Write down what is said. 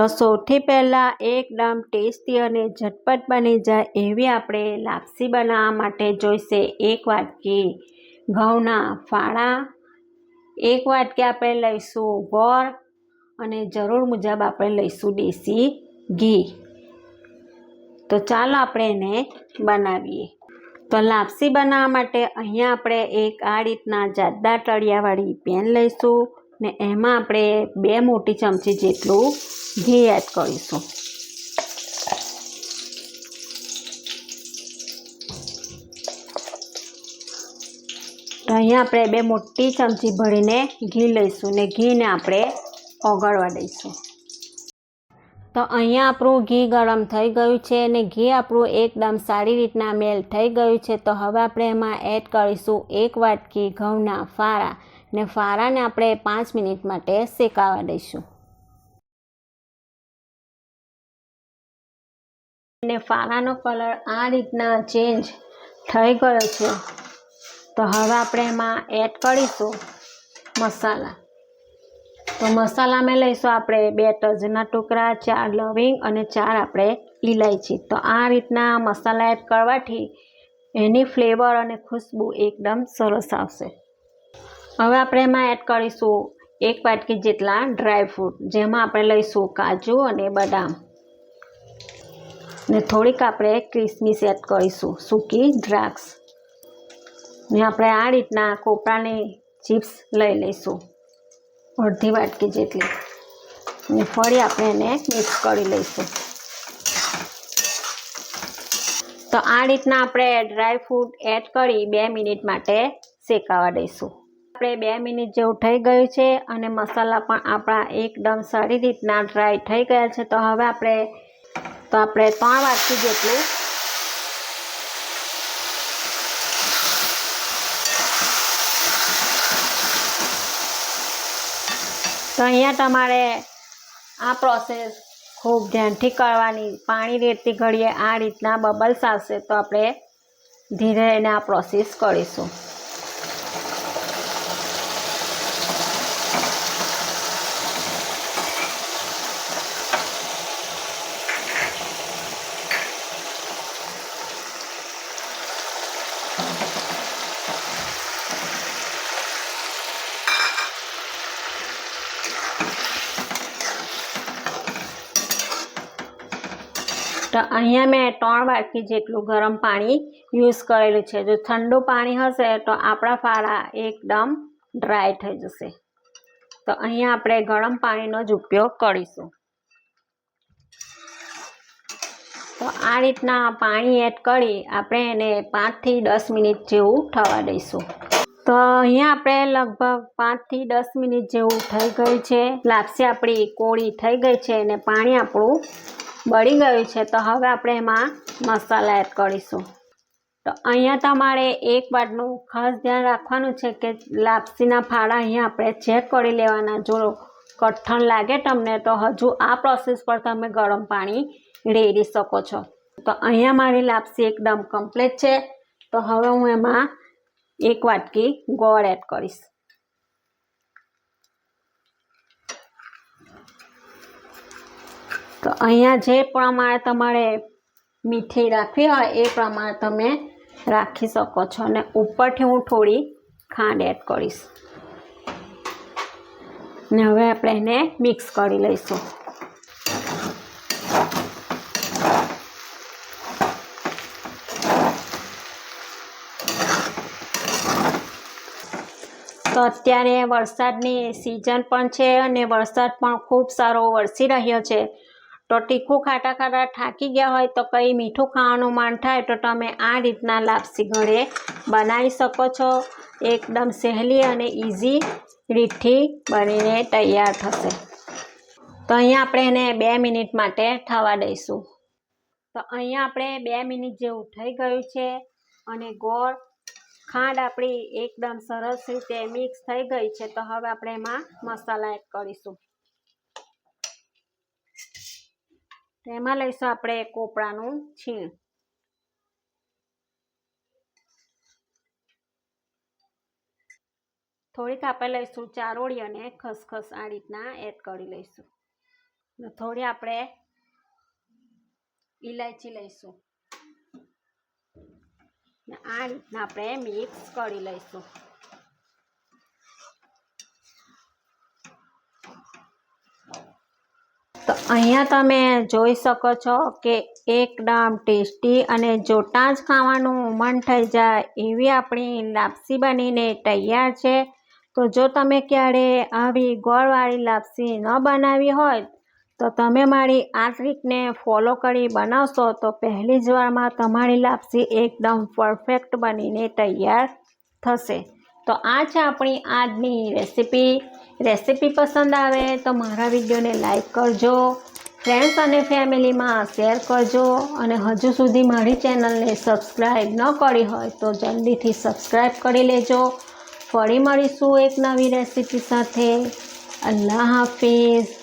તો સૌથી પહેલાં એકદમ ટેસ્ટી અને ઝટપટ બની જાય એવી આપણે લાપસી બનાવવા માટે જોઈશે એક વાટકી ઘઉંના ફાળા, એક વાટકી આપણે લઈશું ગોળ અને જરૂર મુજબ આપણે લઈશું દેશી ઘી. તો ચાલો આપણે એને બનાવીએ. તો લાપસી બનાવવા માટે અહીંયા આપણે એક આ રીતના જાતદાર તળિયાવાળી પેન લઈશું. ને એમાં આપણે બે મોટી ચમચી જેટલું ઘી એડ કરીશું. તો અહીંયા આપણે બે મોટી ચમચી ભરીને ઘી લઈશું ને ઘીને આપણે ઓગળવા દઈશું. તો અહીંયા આપણું ઘી ગરમ થઈ ગયું છે અને ઘી આપણું એકદમ સારી રીતના મેલ થઈ ગયું છે. તો હવે આપણે એમાં એડ કરીશું એક વાટકી ઘઉંના ફાળા ને ફાળાને આપણે પાંચ મિનિટ માટે શેકાવા દઈશું. અને ફાળાનો કલર આ રીતના ચેન્જ થઈ ગયો છે. તો હવે આપણે એમાં એડ કરીશું મસાલા. તો મસાલા મેં લઈશું આપણે બે તજના ટુકડા, ચાર લવિંગ અને ચાર આપણે ઇલાયચી તો આ રીતના મસાલા એડ કરવાથી એની ફ્લેવર અને ખુશ્બુ એકદમ સરસ આવશે. હવે આપણે એમાં એડ કરીશું એક વાટકી જેટલા ડ્રાય ફ્રૂટ જેમાં આપણે લઈશું કાજુ અને બદામ. ને થોડીક આપણે ક્રિસમિસ એડ કરીશું, સૂકી દ્રાક્ષ. ને આપણે આ રીતના કોપરાની ચિપ્સ લઈ લઈશું, અડધી વાટકી જેટલી. ને ફરી આપણે એને મિક્સ કરી લઈશું. તો આ રીતના આપણે ડ્રાય ફ્રૂટ એડ કરી બે મિનિટ માટે શેકાવા દઈશું. આપણે બે મિનિટ જેવું થઈ ગયું છે અને મસાલા પણ આપણા એકદમ સારી રીતના ડ્રાય થઈ ગયા છે. તો હવે આપણે, તો આપણે ત્રણ વાટકી જેટલું તો અહીંયા તમારે આ પ્રોસેસ ખૂબ ધ્યાનથી કરવાની. પાણી રેડતી ઘડીએ આ રીતના બબલ્સ આવશે. તો આપણે ધીરે એને આ પ્રોસેસ કરીશું. અહીંયા મેં ત્રણ વાટકી જેટલું ગરમ પાણી યુઝ કરેલું છે. જો ઠંડુ પાણી હશે તો આપણા ફાળા એકદમ ડ્રાય થઈ જશે. તો અહીંયા આપણે ગરમ પાણીનો જ ઉપયોગ કરીશું. તો આ રીતના પાણી એડ કરી આપણે એને પાંચથી દસ મિનિટ જેવું થવા દઈશું. તો અહીંયા આપણે લગભગ પાંચથી દસ મિનિટ જેવું થઈ ગયું છે. લાપસી આપણી કોળી થઈ ગઈ છે અને પાણી આપણું બળી ગયું છે, તો હવે આપણે એમાં મસાલા એડ કરીશું. તો અહીંયા તમારે એક વાતનું ખાસ ધ્યાન રાખવાનું છે કે લાપસીના ફાળા અહીંયા આપણે ચેક કરી લેવાના. જો કઠણ લાગે તમને, તો હજુ આ પ્રોસેસ પર તમે ગરમ પાણી રેડી શકો છો. તો અહીંયા મારી લાપસી એકદમ કમ્પ્લીટ છે. તો હવે હું એમાં એક વાટકી ગોળ એડ કરીશ. તો અહીંયા જે પ્રમાણે તમારે મીઠી રાખવી હોય એ પ્રમાણે તમે રાખી શકો છો. અને ઉપરથી હું થોડી ખાંડ એડ કરીશ. ને હવે આપણે એને મિક્સ કરી લઈશું. તો અત્યારે વરસાદની સિઝન પણ છે અને વરસાદ પણ ખૂબ સારો વરસી રહ્યો છે. તો તીખું ખાટા ખાટા થાકી ગયા હોય તો કંઈ મીઠું ખાવાનું મન થાય તો તમે આ રીતના લાપસી ઘરે બનાવી શકો છો. એકદમ સહેલી અને ઇઝી રીતથી બનીને તૈયાર થશે. તો અહીંયા આપણે એને બે મિનિટ માટે થવા દઈશું. તો અહીંયા આપણે બે મિનિટ જેવું થઈ ગયું છે અને ગોળ ખાંડ આપણી એકદમ સરસ રીતે મિક્સ થઈ ગઈ છે. તો હવે આપણે એમાં મસાલા એડ કરીશું. તો એમાં લઈશું આપણે કોપરાનું છીણ. થોડીક આપણે લઈશું ચારોળી અને ખસખસ આ રીતના એડ કરી લઈશું. થોડી આપણે ઇલાયચી લઈશું. આ રીતના આપણે મિક્સ કરી લઈશું. તો અહીંયા તમે જોઈ શકો છો કે એકદમ ટેસ્ટી અને જોટાં જ ખાવાનું મન થઈ જાય એવી આપણી લાપસી બનીને તૈયાર છે. તો જો તમે ક્યારે આવી ગોળવાળી લાપસી ન બનાવી હોય, તો તમે મારી આ ટ્રીકને ફોલો કરી બનાવશો તો પહેલી જ વારમાં તમારી લાપસી એકદમ પરફેક્ટ બનીને તૈયાર થશે. તો આ છે આપણી આજની રેસીપી. રેસીપી પસંદ આવે તો મારા વિડીયોને લાઈક કરજો, ફ્રેન્ડ્સ અને ફેમિલીમાં શેર કરજો અને હજુ સુધી મારી ચેનલને સબસ્ક્રાઈબ ન કરી હોય તો જલ્દીથી સબસ્ક્રાઈબ કરી લેજો. ફરી મળીશું એક નવી રેસીપી સાથે. અલ્લાહ હાફિઝ.